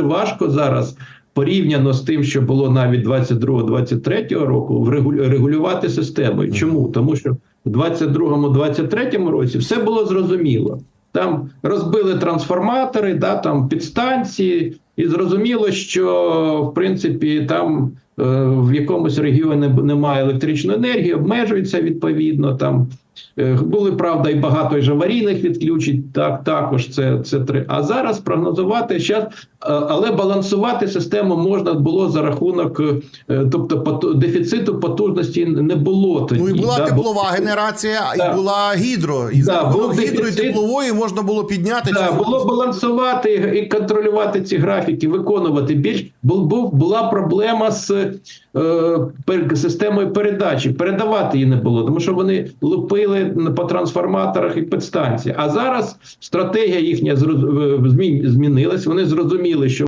важко зараз. Порівняно з тим, що було навіть 22-23 року, регулювати системою. Чому? Тому що в 22-23 році все було зрозуміло. Там розбили трансформатори, да, там підстанції, і зрозуміло, що в принципі там в якомусь регіоні немає електричної енергії, обмежується відповідно. Там е, були правда і багато ж аварійних відключень. Так, також це, це три. А зараз прогнозувати щас, е, але балансувати систему можна було за рахунок, е, тобто поту- дефіциту потужності не було тоді. Ну і була да, бо- теплова генерація, Да. і була гідро. І Да, був гідро і теплової можна було підняти. Да, було балансувати і контролювати ці графіки, виконувати більш був була проблема з е, системою передачі. Передавати її не було, тому що вони лупили по трансформаторах і підстанції. А зараз стратегія їхня змінилась. Вони зрозуміли, що